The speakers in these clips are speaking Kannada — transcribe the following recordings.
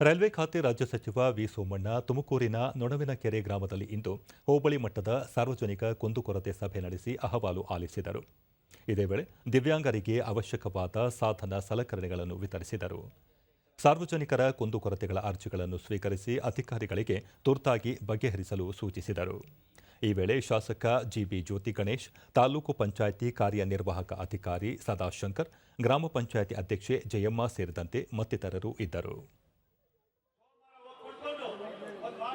ರೈಲ್ವೆ ಖಾತೆ ರಾಜ್ಯ ಸಚಿವ ವಿ ಸೋಮಣ್ಣ ತುಮಕೂರಿನ ನೊಣವಿನಕೆರೆ ಗ್ರಾಮದಲ್ಲಿ ಇಂದು ಹೋಬಳಿ ಮಟ್ಟದ ಸಾರ್ವಜನಿಕ ಕುಂದುಕೊರತೆ ಸಭೆ ನಡೆಸಿ ಅಹವಾಲು ಆಲಿಸಿದರು. ಇದೇ ವೇಳೆ ದಿವ್ಯಾಂಗರಿಗೆ ಅವಶ್ಯಕವಾದ ಸಾಧನ ಸಲಕರಣೆಗಳನ್ನು ವಿತರಿಸಿದರು. ಸಾರ್ವಜನಿಕರ ಕುಂದುಕೊರತೆಗಳ ಅರ್ಜಿಗಳನ್ನು ಸ್ವೀಕರಿಸಿ ಅಧಿಕಾರಿಗಳಿಗೆ ತುರ್ತಾಗಿ ಬಗೆಹರಿಸಲು ಸೂಚಿಸಿದರು. ಈ ವೇಳೆ ಶಾಸಕ ಜಿಬಿ ಜ್ಯೋತಿ ಗಣೇಶ್, ತಾಲೂಕು ಪಂಚಾಯಿತಿ ಕಾರ್ಯನಿರ್ವಾಹಕ ಅಧಿಕಾರಿ ಸದಾಶಂಕರ್, ಗ್ರಾಮ ಪಂಚಾಯಿತಿ ಅಧ್ಯಕ್ಷೆ ಜಯಮ್ಮ ಸೇರಿದಂತೆ ಮತ್ತಿತರರು ಇದ್ದರು.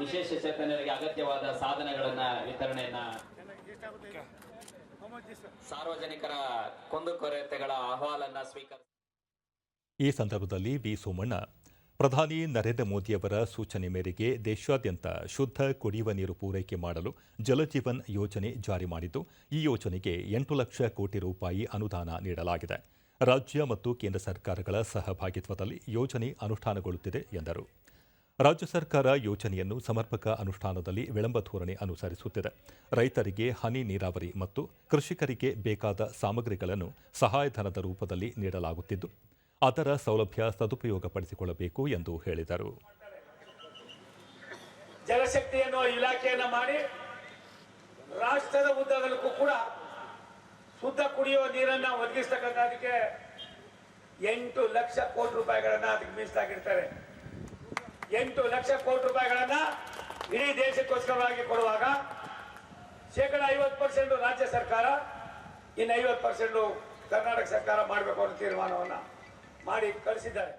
ವಿಶೇಷ ಚೇತನರಿಗೆ ಅಗತ್ಯವಾದ ಸಾಧನಗಳನ್ನ, ವಿತರಣೆಯನ್ನ ಸಾರ್ವಜನಿಕರ ಕುಂದುಕೊರತೆಗಳ ಅಹವಾಲನ್ನ ಸ್ವೀಕರಿಸಿ ಈ ಸಂದರ್ಭದಲ್ಲಿ ವಿ ಸೋಮಣ್ಣ, ಪ್ರಧಾನಿ ನರೇಂದ್ರ ಮೋದಿಯವರ ಸೂಚನೆ ಮೇರೆಗೆ ದೇಶಾದ್ಯಂತ ಶುದ್ಧ ಕುಡಿಯುವ ನೀರು ಪೂರೈಕೆ ಮಾಡಲು ಜಲಜೀವನ್ ಯೋಜನೆ ಜಾರಿ ಮಾಡಿದ್ದು, ಈ ಯೋಜನೆಗೆ ಎಂಟು ಲಕ್ಷ ಕೋಟಿ ರೂಪಾಯಿ ಅನುದಾನ ನೀಡಲಾಗಿದೆ. ರಾಜ್ಯ ಮತ್ತು ಕೇಂದ್ರ ಸರ್ಕಾರಗಳ ಸಹಭಾಗಿತ್ವದಲ್ಲಿ ಯೋಜನೆ ಅನುಷ್ಠಾನಗೊಳ್ಳುತ್ತಿದೆ ಎಂದರು. ರಾಜ್ಯ ಸರ್ಕಾರ ಯೋಜನೆಯನ್ನು ಸಮರ್ಪಕ ಅನುಷ್ಠಾನದಲ್ಲಿ ವಿಳಂಬ ಧೋರಣೆ ಅನುಸರಿಸುತ್ತಿದೆ. ರೈತರಿಗೆ ಹನಿ ನೀರಾವರಿ ಮತ್ತು ಕೃಷಿಕರಿಗೆ ಬೇಕಾದ ಸಾಮಗ್ರಿಗಳನ್ನು ಸಹಾಯಧನದ ರೂಪದಲ್ಲಿ ನೀಡಲಾಗುತ್ತಿದ್ದು, ಅದರ ಸೌಲಭ್ಯ ಸದುಪಯೋಗಪಡಿಸಿಕೊಳ್ಳಬೇಕು ಎಂದು ಹೇಳಿದರು. ಜಲಶಕ್ತಿಯನ್ನು ಇಲಾಖೆಯನ್ನು ಮಾಡಿ ರಾಷ್ಟ್ರದ ಉದ್ದಗಲಕ್ಕೂ ಕೂಡ ಶುದ್ಧ ಕುಡಿಯುವ ನೀರನ್ನ ಒದಗಿಸ್ತಕ್ಕಂಥದಕ್ಕೆ ಎಂಟು ಲಕ್ಷ ಕೋಟಿ ರೂಪಾಯಿಗಳನ್ನು ಅದಕ್ಕೆ ಮೀಸಲಾಗಿರ್ತಾರೆ ಎಂಟು ಲಕ್ಷ ಕೋಟಿ ರೂಪಾಯಿಗಳನ್ನ ಇಡೀ ದೇಶಕ್ಕೋಸ್ಕರವಾಗಿ ಕೊಡುವಾಗ ಶೇಕಡ ಐವತ್ತು ಪರ್ಸೆಂಟ್ ರಾಜ್ಯ ಸರ್ಕಾರ, ಇನ್ನು ಐವತ್ತು ಪರ್ಸೆಂಟ್ ಕರ್ನಾಟಕ ಸರ್ಕಾರ ಮಾಡಬೇಕು ಅನ್ನೋ ತೀರ್ಮಾನವನ್ನು ಮಾಡಿ ಕಳಿಸಿದ್ದಾರೆ.